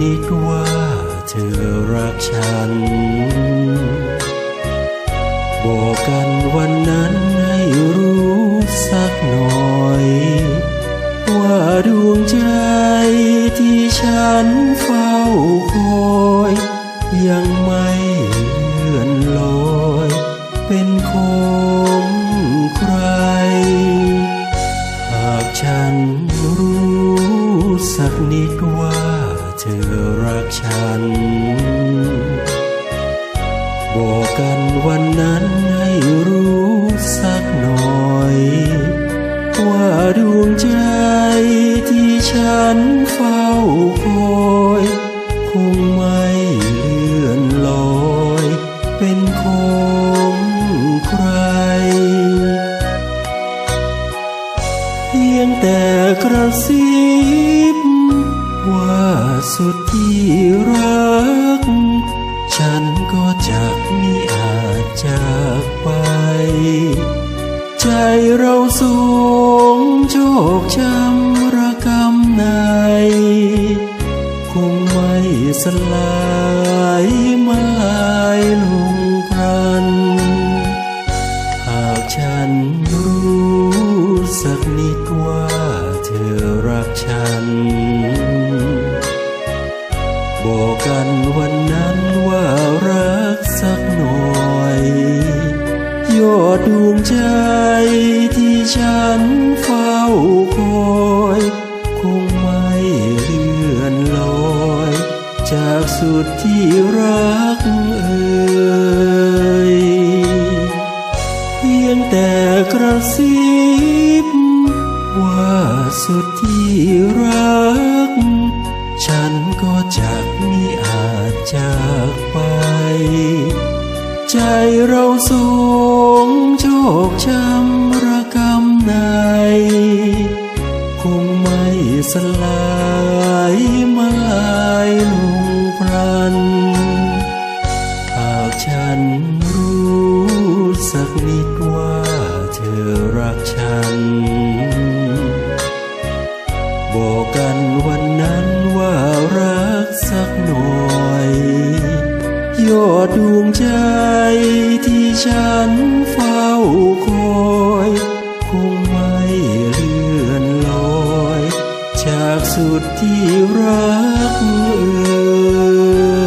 นิดว่าเธอรักฉัน บอกกันวันนั้นให้รู้สักหน่อย ว่าดวงใจที่ฉันเฝ้าคอย ยังไม่เลื่อนลอย เป็นของใคร หากฉันรู้สักนิดว่า เธอรักฉัน บอกกันวันนั้นให้รู้สักหน่อย ว่าดวงใจที่ฉันเฝ้าคอยคงไม่เลื่อนลอย เป็นของใคร เพียงแต่กระซิบ ว่าสุดที่รัก ฉันก็จะมิอาจจากไป ใจเราสงโชคช้ำระกำใน คงไม่สลายมาลายลงพรัน หากฉันรู้สักนิดว่าเธอรักฉัน บอกกันวันนั้นว่ารักสักหน่อย ยอดดวงใจที่ฉันเฝ้าคอยคงไม่เลื่อนลอย จากสุดที่รักเอ่ยเพียงแต่กระซิบว่าสุดที่รัก จากไป ใจเราสูงโชคช้ำระกำใน คงไม่สลายมาลายลงพรัน หากฉันรู้สักนิดว่าเธอรักฉัน ยอดดวงใจที่ฉันเฝ้าคอยคงไม่เลื่อนลอย จากสุดที่รักเอ่ย